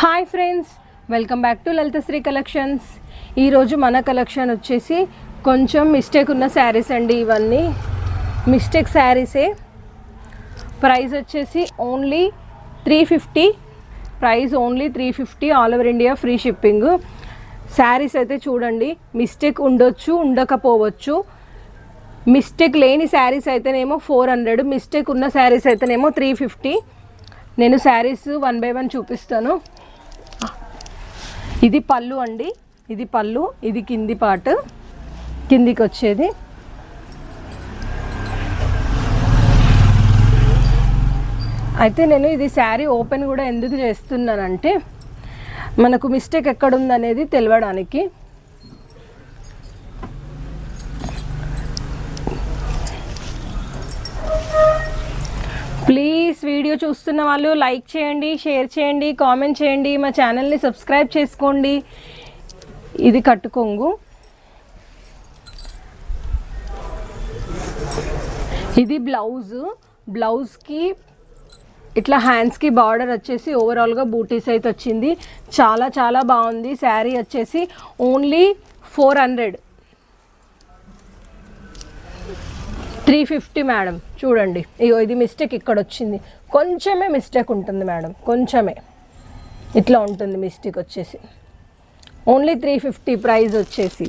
Hi friends welcome back to Lalithasri collections ఈరోజు మన collection వచ్చేసి కొంచెం మిస్టేక్ ఉన్న శారీస్ అండి ఇవన్నీ. మిస్టేక్ శారీసే ప్రైస్ వచ్చేసి only three fifty price only three fifty all over India free shipping saris అయితే చూడండి మిస్టేక్ ఉండొచ్చు ఉండకపోవచ్చు. మిస్టేక్ లేని శారీస్ అయితేనేమో ఫోర్ హండ్రెడ్ మిస్టేక్ ఉన్న శారీస్ అయితేనేమో త్రీ ఫిఫ్టీ నేను శారీస్ వన్ బై వన్ చూపిస్తాను. ఇది పళ్ళు అండి. ఇది పళ్ళు ఇది కింది పార్ట్ కిందికి వచ్చేది. అయితే నేను ఇది శారీ ఓపెన్ కూడా ఎందుకు చేస్తున్నానంటే మనకు మిస్టేక్ ఎక్కడుందనేది తెలియడానికి ప్లీజ్ వీడియో చూస్తున్న వాళ్ళు లైక్ చేయండి షేర్ చేయండి కామెంట్ చేయండి మా ఛానల్ని సబ్స్క్రైబ్ చేసుకోండి. ఇది కట్టుకొంగు. ఇది బ్లౌజ్. బ్లౌజ్కి ఇట్లా హ్యాండ్స్కి బార్డర్ వచ్చేసి ఓవరాల్గా బూటీస్ అయితే వచ్చింది. చాలా చాలా బాగుంది. శారీ వచ్చేసి only four hundred. Three fifty madam చూడండి. ఇగో ఇది మిస్టేక్ ఇక్కడ వచ్చింది. కొంచెమే మిస్టేక్ ఉంటుంది మేడం కొంచెమే. ఇట్లా ఉంటుంది మిస్టేక్ వచ్చేసి. ఓన్లీ త్రీ ఫిఫ్టీ ప్రైస్ వచ్చేసి.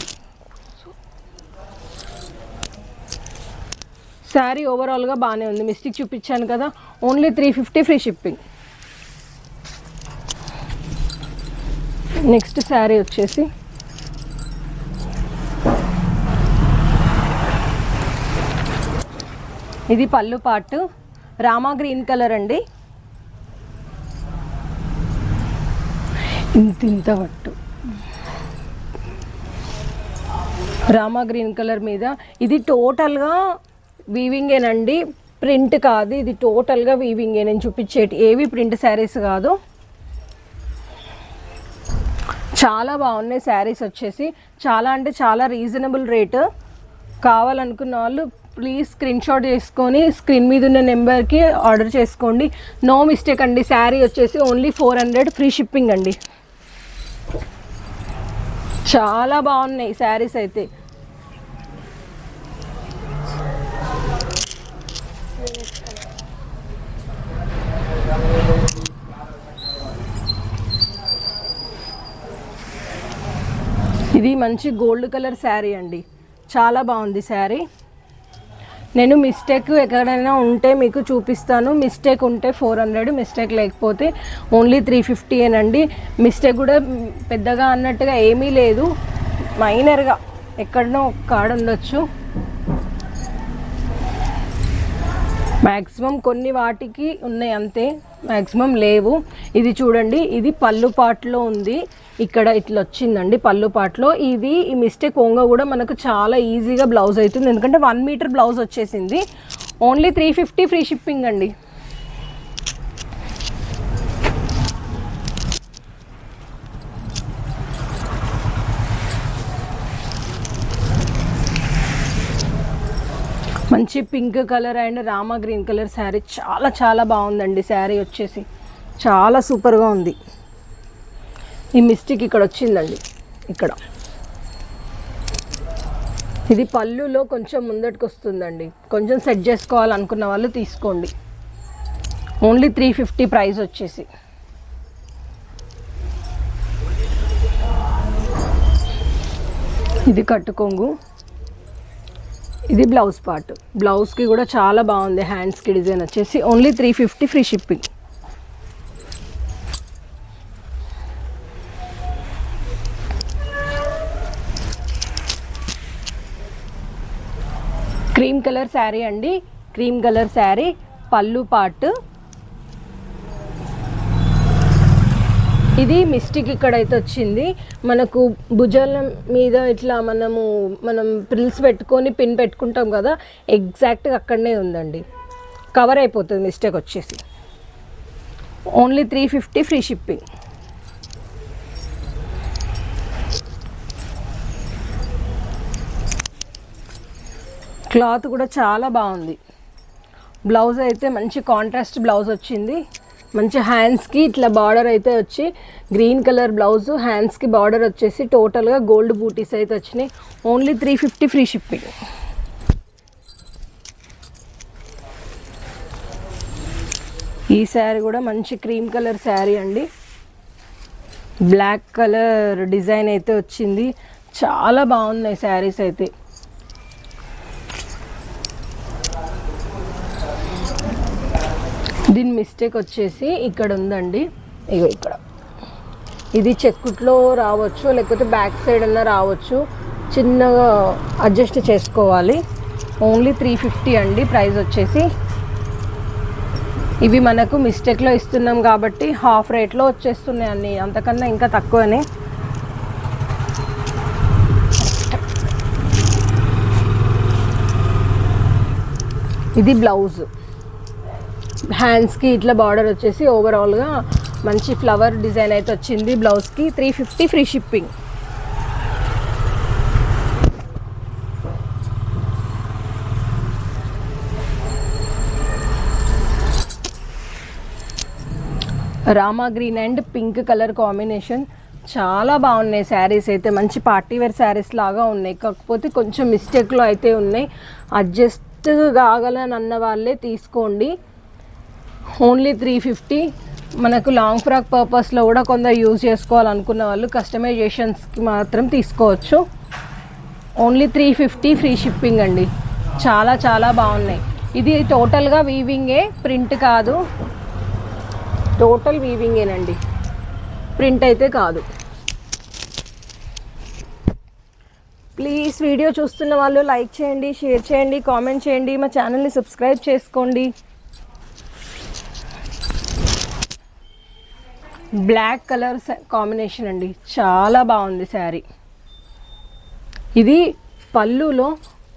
శారీ ఓవరాల్గా బాగానే ఉంది. మిస్టేక్ చూపించాను కదా only three fifty free shipping. Next sari వచ్చేసి ఇది పళ్ళు పాటు. రామా గ్రీన్ కలర్ అండి. ఇంత ఇంత పట్టు. రామా గ్రీన్ కలర్ మీద. ఇది టోటల్గా వీవింగేనండి ప్రింట్ కాదు ఇది టోటల్గా వీవింగే నేను చూపించేటి ఏవి ప్రింట్ శారీస్ కాదు. చాలా బాగున్నాయి శారీస్ వచ్చేసి. చాలా అంటే చాలా రీజనబుల్ రేటు కావాలనుకున్న వాళ్ళు ప్లీజ్ స్క్రీన్ షాట్ చేసుకొని స్క్రీన్ మీద ఉన్న నెంబర్కి ఆర్డర్ చేసుకోండి. నో మిస్టేక్ అండి. శారీ వచ్చేసి only four hundred free shipping అండి. చాలా బాగున్నాయి శారీస్ అయితే. ఇది మంచి గోల్డ్ కలర్ శారీ అండి. చాలా బాగుంది శారీ నేను మిస్టేక్ ఎక్కడైనా ఉంటే మీకు చూపిస్తాను. మిస్టేక్ ఉంటే ఫోర్ హండ్రెడ్ మిస్టేక్ లేకపోతే ఓన్లీ త్రీ ఫిఫ్టీ ఏనండి. మిస్టేక్ కూడా పెద్దగా అన్నట్టుగా ఏమీ లేదు. మైనర్గా ఎక్కడనో ఒక కాడ ఉండొచ్చు. మ్యాక్సిమం కొన్ని వాటికి ఉన్నాయి అంతే. మ్యాక్సిమం లేవు. ఇది చూడండి ఇది పళ్ళు పాటలో ఉంది. ఇక్కడ ఇట్లా వచ్చిందండి పళ్ళు పాటలో. ఇది ఈ మిస్టేక్ ఓంగా కూడా మనకు చాలా ఈజీగా బ్లౌజ్ అవుతుంది. ఎందుకంటే వన్ మీటర్ బ్లౌజ్ వచ్చేసింది. Only three fifty free shipping అండి. మంచి pink colour and Rama green colour sari. చాలా చాలా బాగుందండి శారీ వచ్చేసి. చాలా సూపర్గా ఉంది. ఈ మిస్టేక్ ఇక్కడ వచ్చిందండి. ఇక్కడ. ఇది పళ్ళులో కొంచెం ముందటికి వస్తుందండి కొంచెం సెట్ చేసుకోవాలనుకున్న వాళ్ళు తీసుకోండి. ఓన్లీ త్రీ ఫిఫ్టీ ప్రైస్ వచ్చేసి. ఇది కట్టుకొంగు. ఇది బ్లౌజ్ పార్ట్. బ్లౌజ్కి కూడా చాలా బాగుంది. హ్యాండ్స్కి డిజైన్ వచ్చేసి only three fifty free shipping. Cream colour sari అండి. క్రీమ్ కలర్ శారీ పళ్ళు పార్ట్. ఇది మిస్టేక్ ఇక్కడైతే వచ్చింది. మనకు భుజాల మీద ఇట్లా మనము మనం ప్రిల్స్ పెట్టుకొని పిన్ పెట్టుకుంటాం కదా ఎగ్జాక్ట్గా అక్కడనే ఉందండి. కవర్ అయిపోతుంది మిస్టేక్ వచ్చేసి. Only three fifty free shipping cloth కూడా చాలా బాగుంది. బ్లౌజ్ అయితే మంచి కాంట్రాస్ట్ బ్లౌజ్ వచ్చింది. మంచి హ్యాండ్స్కి ఇట్లా బార్డర్ అయితే వచ్చి గ్రీన్ కలర్ బ్లౌజ్ హ్యాండ్స్కి బార్డర్ వచ్చేసి టోటల్గా గోల్డ్ బూటీస్ అయితే వచ్చినాయి. Only three fifty free shipping ఈ శారీ కూడా మంచి క్రీమ్ కలర్ శారీ అండి. బ్లాక్ కలర్ డిజైన్ అయితే వచ్చింది. చాలా బాగున్నాయి శారీస్ అయితే. దీని మిస్టేక్ వచ్చేసి ఇక్కడ ఉందండి. ఇగో ఇక్కడ. ఇది చెక్కుట్లో రావచ్చు లేకపోతే బ్యాక్ సైడ్ అన్నా రావచ్చు. చిన్నగా అడ్జస్ట్ చేసుకోవాలి. ఓన్లీ త్రీ ఫిఫ్టీ అండి ప్రైస్ వచ్చేసి. ఇవి మనకు మిస్టేక్లో ఇస్తున్నాం కాబట్టి హాఫ్ రేట్లో వచ్చేస్తున్నాయి అన్నీ అంతకన్నా ఇంకా తక్కువనే. ఇది బ్లౌజ్. హ్యాండ్స్కి ఇట్లా బార్డర్ వచ్చేసి ఓవరాల్గా మంచి ఫ్లవర్ డిజైన్ అయితే వచ్చింది. బ్లౌజ్కి three fifty free shipping Rama green and pink colour combination చాలా బాగున్నాయి శారీస్ అయితే. మంచి పార్టీ వేర్ శారీస్ లాగా ఉన్నాయి. కాకపోతే కొంచెం మిస్టేక్లో అయితే ఉన్నాయి. అడ్జస్ట్ కాగలని అన్న వాళ్ళే తీసుకోండి. Only three fifty. మనకు లాంగ్ ఫ్రాక్ పర్పస్లో కూడా కొందరు యూజ్ చేసుకోవాలనుకున్న వాళ్ళు కస్టమైజేషన్స్కి మాత్రం తీసుకోవచ్చు. Only three fifty free shipping అండి. చాలా చాలా బాగున్నాయి. ఇది టోటల్గా వీవింగే ప్రింట్ కాదు. టోటల్ వీవింగేనండి ప్రింట్ అయితే కాదు. ప్లీజ్ వీడియో చూస్తున్న వాళ్ళు లైక్ చేయండి షేర్ చేయండి కామెంట్ చేయండి. మా ఛానల్ని సబ్స్క్రైబ్ చేసుకోండి. బ్లాక్ కలర్ కాంబినేషన్ అండి. చాలా బాగుంది శారీ. ఇది పళ్ళులో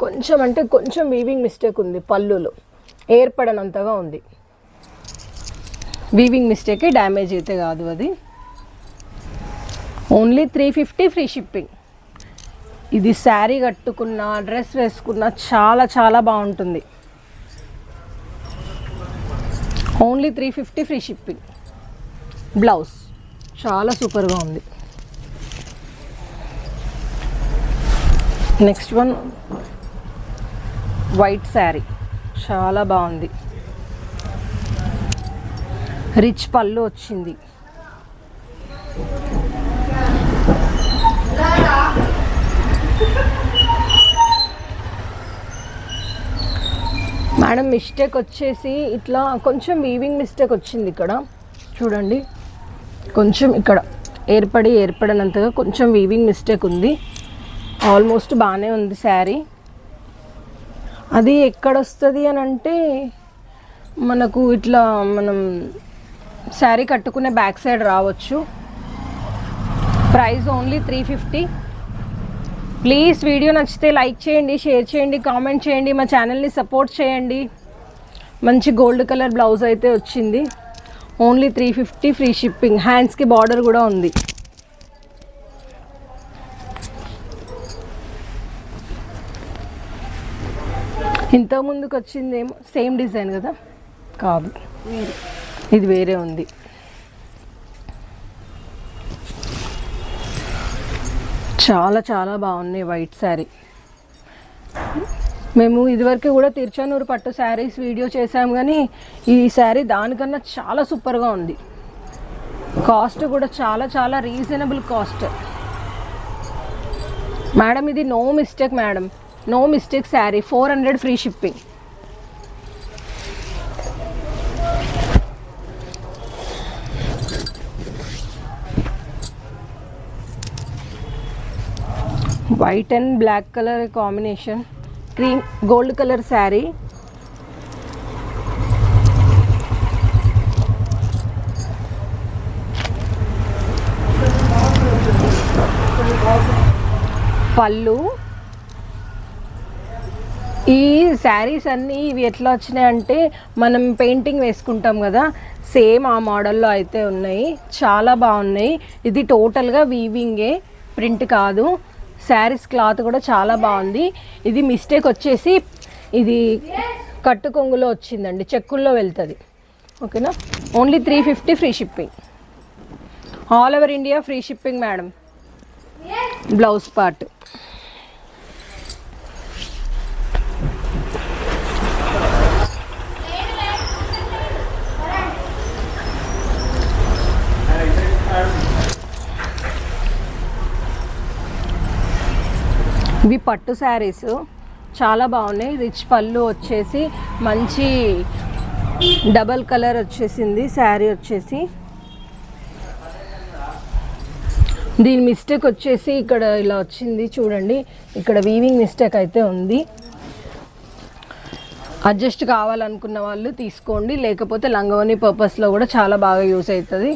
కొంచెం అంటే కొంచెం వీవింగ్ మిస్టేక్ ఉంది పళ్ళులో. ఏర్పడనంతగా ఉంది. వీవింగ్ మిస్టేకే డ్యామేజ్ అయితే కాదు అది. Only three fifty free shipping ఇది శారీ కట్టుకున్న డ్రెస్ వేసుకున్న చాలా చాలా బాగుంటుంది. Only three fifty free shipping blouse. చాలా సూపర్గా ఉంది. Next one white sari. చాలా బాగుంది. రిచ్ పళ్ళు వచ్చింది. మేడం మిస్టేక్ వచ్చేసి ఇట్లా కొంచెం వీవింగ్ మిస్టేక్ వచ్చింది ఇక్కడ. చూడండి. కొంచెం ఇక్కడ ఏర్పడి ఏర్పడినంతగా కొంచెం వీవింగ్ మిస్టేక్ ఉంది. ఆల్మోస్ట్ బాగానే ఉంది శారీ. అది ఎక్కడ వస్తుంది అని అంటే మనకు ఇట్లా మనం శారీ కట్టుకునే బ్యాక్ సైడ్ రావచ్చు. Price only three fifty please video నచ్చితే లైక్ చేయండి షేర్ చేయండి కామెంట్ చేయండి మా ఛానల్ని సపోర్ట్ చేయండి. మంచి గోల్డ్ కలర్ బ్లౌజ్ అయితే వచ్చింది. Only three fifty free shipping. హ్యాండ్స్కి బార్డర్ కూడా ఉంది. ఇంత ముందుకు వచ్చింది ఏమో సేమ్ డిజైన్ కదా? కాదు. ఇది వేరే ఉంది. చాలా చాలా బాగున్నాయి వైట్ శారీ మేము ఇదివరకు కూడా తిరుచానూరు పట్టు శారీస్ వీడియో చేసాము కానీ ఈ శారీ దానికన్నా చాలా సూపర్గా ఉంది. కాస్ట్ కూడా చాలా చాలా రీజనబుల్ కాస్ట్. మేడం ఇది no mistake madam. No mistake sari four hundred free shipping. White and black colour combination cream gold colour sari. పళ్ళు. ఈ శారీస్ అన్నీ ఇవి ఎట్లా వచ్చినాయంటే మనం పెయింటింగ్ వేసుకుంటాం కదా సేమ్ ఆ మోడల్లో అయితే ఉన్నాయి. చాలా బాగున్నాయి. ఇది టోటల్గా వీవింగే ప్రింట్ కాదు. శారీస్ క్లాత్ కూడా చాలా బాగుంది. ఇది మిస్టేక్ వచ్చేసి ఇది కట్టు కొంగులో వచ్చిందండి. చెక్కుల్లో వెళ్తుంది. ఓకేనా? Only three fifty free shipping all over India free shipping madam blouse part ఇవి పట్టు శారీస్. చాలా బాగున్నాయి. రిచ్ పళ్ళు వచ్చేసి మంచి డబల్ కలర్ వచ్చేసింది. శారీ వచ్చేసి దీని మిస్టేక్ వచ్చేసి ఇక్కడ ఇలా వచ్చింది. చూడండి. ఇక్కడ వీవింగ్ మిస్టేక్ అయితే ఉంది. అడ్జస్ట్ కావాలనుకున్న వాళ్ళు తీసుకోండి. లేకపోతే లంగవని పర్పస్లో కూడా చాలా బాగా యూస్ అవుతుంది.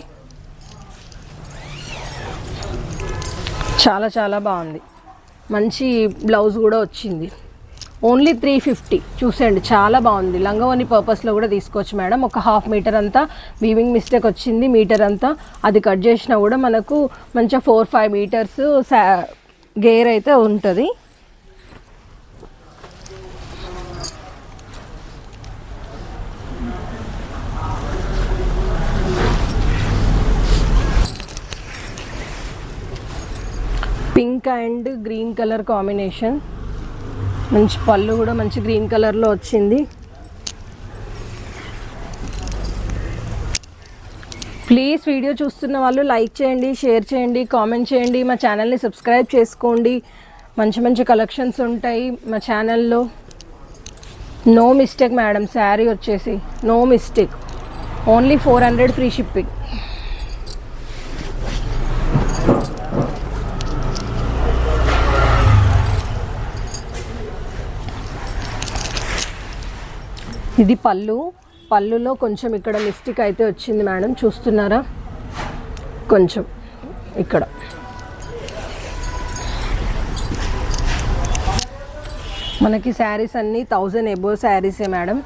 చాలా చాలా బాగుంది. మంచి బ్లౌజ్ కూడా వచ్చింది. ఓన్లీ త్రీ ఫిఫ్టీ చూసేయండి చాలా బాగుంది. లంగవని పర్పస్లో కూడా తీసుకోవచ్చు మేడం. ఒక హాఫ్ మీటర్ అంతా వీవింగ్ మిస్టేక్ వచ్చింది మీటర్ అంతా అది కట్ చేసినా కూడా మనకు మంచిగా ఫోర్ ఫైవ్ మీటర్స్ సా గేర్ అయితే ఉంటుంది. Pink and green colour combination. మంచి పళ్ళు కూడా మంచి గ్రీన్ కలర్లో వచ్చింది. ప్లీజ్ వీడియో చూస్తున్న వాళ్ళు లైక్ చేయండి షేర్ చేయండి కామెంట్ చేయండి. మా ఛానల్ని సబ్స్క్రైబ్ చేసుకోండి. మంచి మంచి కలెక్షన్స్ ఉంటాయి మా ఛానల్లో. నో మిస్టేక్ మేడం శారీ వచ్చేసి no mistake. Only four hundred free shipping. ఇది పళ్ళు. పళ్ళులో కొంచెం ఇక్కడ మిస్టేక్ అయితే వచ్చింది మేడం. చూస్తున్నారా? కొంచెం ఇక్కడ. మనకి శారీస్ అన్నీ థౌజండ్ ఎబో శారీసే మేడం.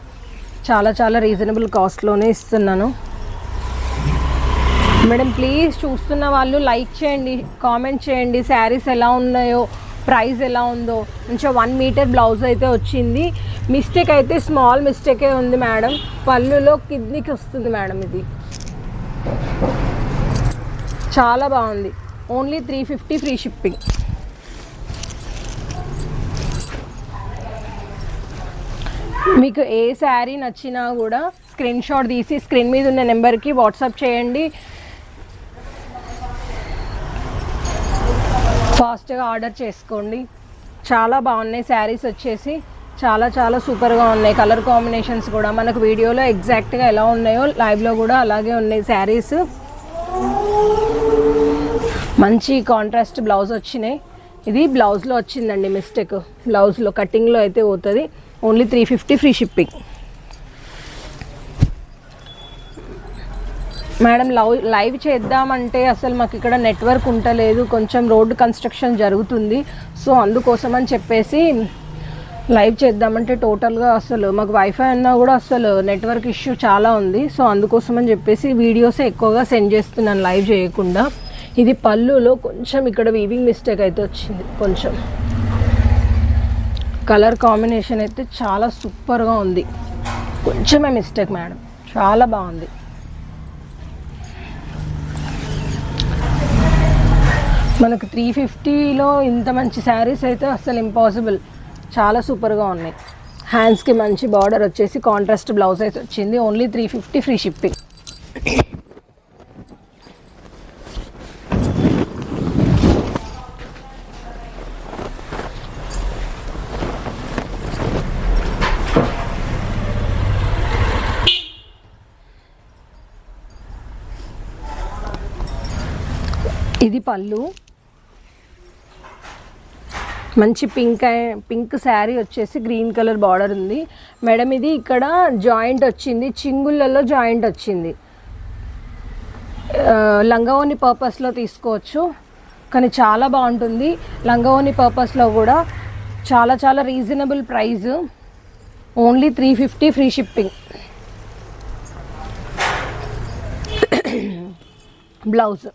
చాలా చాలా రీజనబుల్ కాస్ట్లోనే ఇస్తున్నాను. మేడం ప్లీజ్ చూస్తున్న వాళ్ళు లైక్ చేయండి కామెంట్ చేయండి. శారీస్ ఎలా ఉన్నాయో ప్రైస్ ఎలా ఉందో. మంచిగా వన్ మీటర్ బ్లౌజ్ అయితే వచ్చింది. మిస్టేక్ అయితే స్మాల్ మిస్టేకే ఉంది మేడం. పళ్ళులో కిడ్నీకి వస్తుంది మేడం ఇది. చాలా బాగుంది. Only three fifty free shipping మీకు ఏ శారీ నచ్చినా కూడా స్క్రీన్ షాట్ తీసి స్క్రీన్ మీద ఉన్న నెంబర్కి వాట్సాప్ చేయండి. ఫాస్ట్గా ఆర్డర్ చేసుకోండి. చాలా బాగున్నాయి శారీస్ వచ్చేసి. చాలా చాలా సూపర్గా ఉన్నాయి. కలర్ కాంబినేషన్స్ కూడా మనకు వీడియోలో ఎగ్జాక్ట్గా ఎలా ఉన్నాయో లైవ్లో కూడా అలాగే ఉన్నాయి శారీస్. మంచి కాంట్రాస్ట్ బ్లౌజ్ వచ్చినాయి. ఇది బ్లౌజ్లో వచ్చిందండి మిస్టేక్. బ్లౌజ్లో కటింగ్లో అయితే పోతుంది. Only three fifty free shipping. Madam love live చేద్దామంటే అసలు మాకు ఇక్కడ నెట్వర్క్ ఉండలేదు కొంచెం రోడ్డు కన్స్ట్రక్షన్ జరుగుతుంది. సో అందుకోసం అని చెప్పేసి లైవ్ చేద్దామంటే టోటల్గా అసలు మాకు వైఫై అన్నా కూడా అసలు నెట్వర్క్ ఇష్యూ చాలా ఉంది. సో అందుకోసం అని చెప్పేసి వీడియోసే ఎక్కువగా సెండ్ చేస్తున్నాను లైవ్ చేయకుండా. ఇది పళ్ళులో కొంచెం ఇక్కడ వీవింగ్ మిస్టేక్ అయితే వచ్చింది. కొంచెం. కలర్ కాంబినేషన్ అయితే చాలా సూపర్గా ఉంది. కొంచెమే మిస్టేక్ మేడం. చాలా బాగుంది. మనకు త్రీ ఫిఫ్టీలో ఇంత మంచి శారీస్ అయితే అసలు ఇంపాసిబుల్ చాలా సూపర్గా ఉన్నాయి. హ్యాండ్స్కి మంచి బార్డర్ వచ్చేసి కాంట్రాస్ట్ బ్లౌజ్ అయితే వచ్చింది. Only three fifty free shipping ఇది పళ్ళు. మంచి పింక్ పింక్ శారీ వచ్చేసి గ్రీన్ కలర్ బార్డర్ ఉంది. మేడం ఇది ఇక్కడ జాయింట్ వచ్చింది. చింగుళ్ళలో జాయింట్ వచ్చింది. లంగవోని పర్పస్లో తీసుకోవచ్చు. కానీ చాలా బాగుంటుంది. లంగవోని పర్పస్లో కూడా చాలా చాలా reasonable price only three fifty free shipping blouse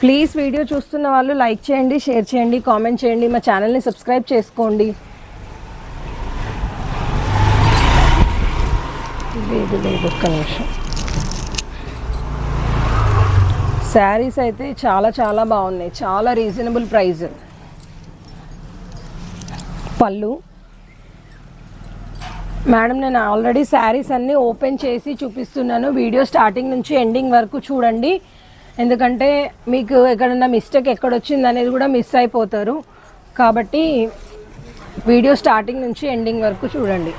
please video చూస్తున్న వాళ్ళు లైక్ చేయండి షేర్ చేయండి కామెంట్ చేయండి మా ఛానల్ని సబ్స్క్రైబ్ చేసుకోండి. లేదు లేదు ఒక్క నిమిషం. శారీస్ అయితే చాలా చాలా బాగున్నాయి. చాలా రీజనబుల్ ప్రైస్ పళ్ళు. మేడం నేను ఆల్రెడీ శారీస్ అన్నీ ఓపెన్ చేసి చూపిస్తున్నాను. వీడియో స్టార్టింగ్ నుంచి ఎండింగ్ వరకు చూడండి. ఎందుకంటే మీకు ఎక్కడన్నా మిస్టేక్ ఎక్కడ వచ్చింది అనేది కూడా మిస్ అయిపోతారు. కాబట్టి వీడియో స్టార్టింగ్ నుంచి ఎండింగ్ వరకు చూడండి.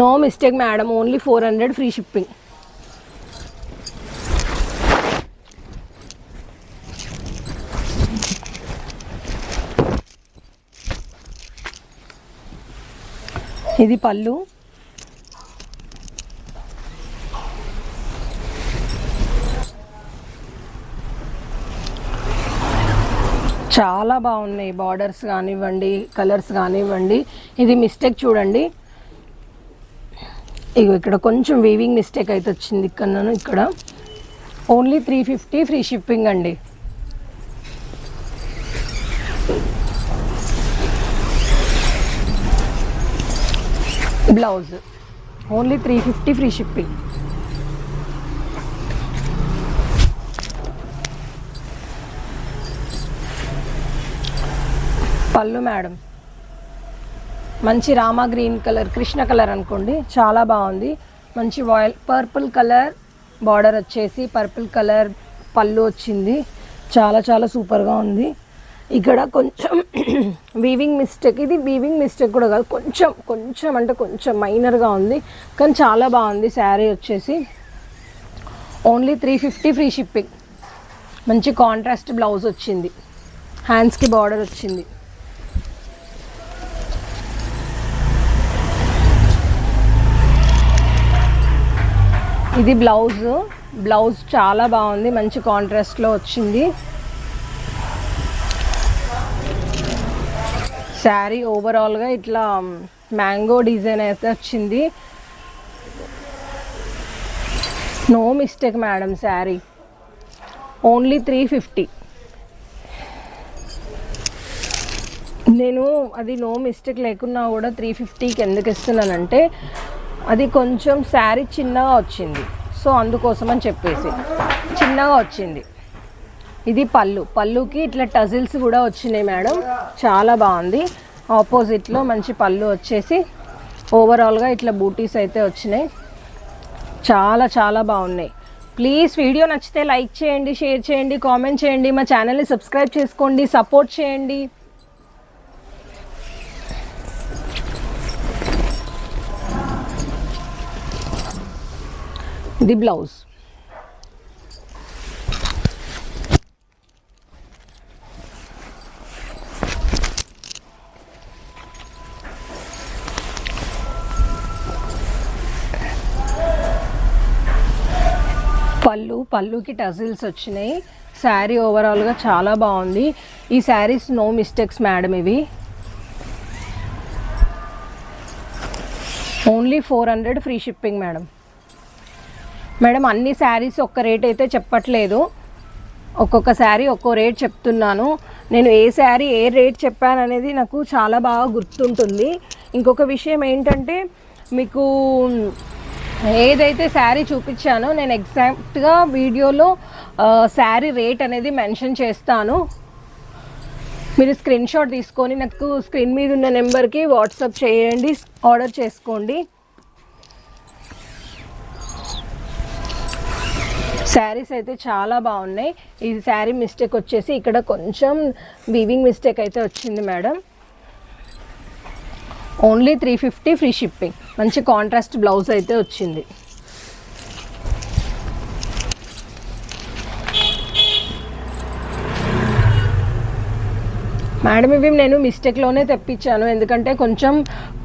No mistake madam only four hundred free shipping ఇది పళ్ళు. చాలా బాగున్నాయి బార్డర్స్ కానివ్వండి కలర్స్ కానివ్వండి. ఇది మిస్టేక్ చూడండి. ఇగో ఇక్కడ కొంచెం వీవింగ్ మిస్టేక్ అయితే వచ్చింది ఇక్కడ ఇక్కడ. Only three fifty free shipping అండి. Blouse only three fifty free shipping పళ్ళు మేడం. మంచి Rama green colour Krishna colour అనుకోండి చాలా బాగుంది. మంచి వాయిల్ పర్పుల్ కలర్ బార్డర్ వచ్చేసి పర్పుల్ కలర్ పళ్ళు వచ్చింది. చాలా చాలా సూపర్గా ఉంది. ఇక్కడ కొంచెం వీవింగ్ మిస్టేక్ ఇది వీవింగ్ మిస్టేక్ కూడా కాదు కొంచెం కొంచెం అంటే కొంచెం మైనర్గా ఉంది కానీ చాలా బాగుంది శారీ వచ్చేసి. Only three fifty free shipping మంచి కాంట్రాస్ట్ బ్లౌజ్ వచ్చింది. హ్యాండ్స్కి బార్డర్ వచ్చింది. ఇది బ్లౌజ్. బ్లౌజ్ చాలా బాగుంది. మంచి కాంట్రాస్ట్లో వచ్చింది. శారీ ఓవరాల్గా ఇట్లా మ్యాంగో డిజైన్ అయితే వచ్చింది. No mistake madam sari. Only three fifty నేను అది నో మిస్టేక్ లేకున్నా కూడా త్రీ ఫిఫ్టీకి ఎందుకు ఇస్తున్నానంటే అది కొంచెం శారీ చిన్నగా వచ్చింది. సో అందుకోసం అని చెప్పేసి చిన్నగా వచ్చింది. ఇది పళ్ళు. పళ్ళుకి ఇట్లా టజిల్స్ కూడా వచ్చినాయి మేడం. చాలా బాగుంది. ఆపోజిట్లో మంచి పళ్ళు వచ్చేసి ఓవరాల్గా ఇట్లా బూటీస్ అయితే వచ్చినాయి. చాలా చాలా బాగున్నాయి. ప్లీజ్ వీడియో నచ్చితే లైక్ చేయండి షేర్ చేయండి కామెంట్ చేయండి. మా ఛానల్ని సబ్స్క్రైబ్ చేసుకోండి సపోర్ట్ చేయండి. The blouse. పళ్ళు పళ్ళుకి టజిల్స్ వచ్చినాయి. శారీ ఓవరాల్గా చాలా బాగుంది. ఈ శారీస్ నో మిస్టేక్స్ మేడం ఇవి. Only four hundred free shipping madam madam అన్ని శారీస్ ఒక్క రేట్ అయితే చెప్పట్లేదు. ఒక్కొక్క శారీ ఒక్కో రేట్ చెప్తున్నాను. నేను ఏ శారీ ఏ రేట్ చెప్పాననేది నాకు చాలా బాగా గుర్తుంటుంది. ఇంకొక విషయం ఏంటంటే మీకు ఏదైతే శారీ చూపించానో నేను ఎగ్జాక్ట్గా వీడియోలో శారీ రేట్ అనేది మెన్షన్ చేస్తాను. మీరు స్క్రీన్ షాట్ తీసుకొని నాకు స్క్రీన్ మీద ఉన్న నెంబర్కి వాట్సాప్ చేయండి ఆర్డర్ చేసుకోండి. శారీస్ అయితే చాలా బాగున్నాయి. ఈ శారీ మిస్టేక్ వచ్చేసి ఇక్కడ కొంచెం వీవింగ్ మిస్టేక్ అయితే వచ్చింది madam. Only three fifty free shipping మంచి కాంట్రాస్ట్ బ్లౌజ్ అయితే వచ్చింది. మేడం ఇవి నేను మిస్టేక్లోనే తెప్పించాను. ఎందుకంటే కొంచెం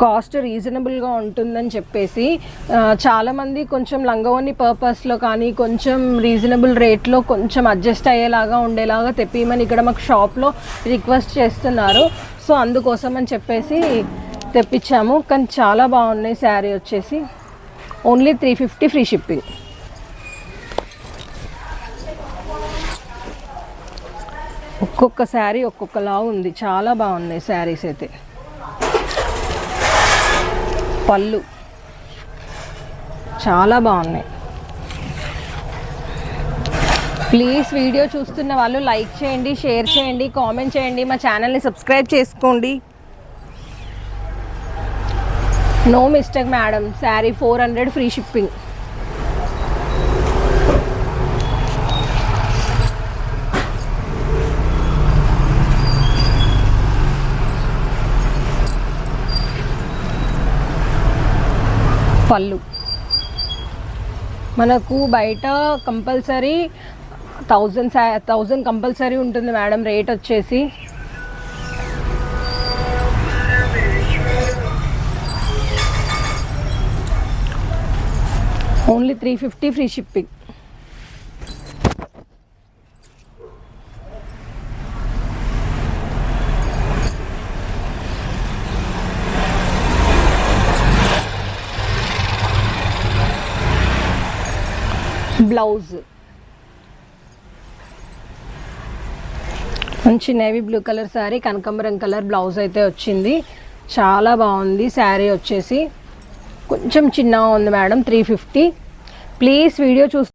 కాస్ట్ రీజనబుల్గా ఉంటుందని చెప్పేసి చాలామంది కొంచెం లంగవోని పర్పస్లో కానీ కొంచెం రీజనబుల్ రేట్లో కొంచెం అడ్జస్ట్ అయ్యేలాగా ఉండేలాగా తెప్పిమని ఇక్కడ మాకు షాప్లో రిక్వెస్ట్ చేస్తున్నారు. సో అందుకోసం అని చెప్పేసి తెప్పించాము. కానీ చాలా బాగున్నాయి శారీ వచ్చేసి. Only three fifty free shipping ఒక్కొక్క శారీ ఒక్కొక్కలా ఉంది. చాలా బాగున్నాయి శారీస్ అయితే. పళ్ళు. చాలా బాగున్నాయి. ప్లీజ్ వీడియో చూస్తున్న వాళ్ళు లైక్ చేయండి షేర్ చేయండి కామెంట్ చేయండి మా ఛానల్ని సబ్స్క్రైబ్ చేసుకోండి. No mistake madam. Sari four hundred free shipping. పళ్ళు. మనకు బయట కంపల్సరీ థౌజండ్ థౌజండ్ కంపల్సరీ ఉంటుంది మేడం రేట్ వచ్చేసి. Only three fifty free shipping. Blouse. మంచి నేవీ బ్లూ కలర్ శారీ కనకంబరం కలర్ బ్లౌజ్ అయితే వచ్చింది. చాలా బాగుంది శారీ వచ్చేసి. కొంచెం చిన్నగా ఉంది madam three fifty please video చూసి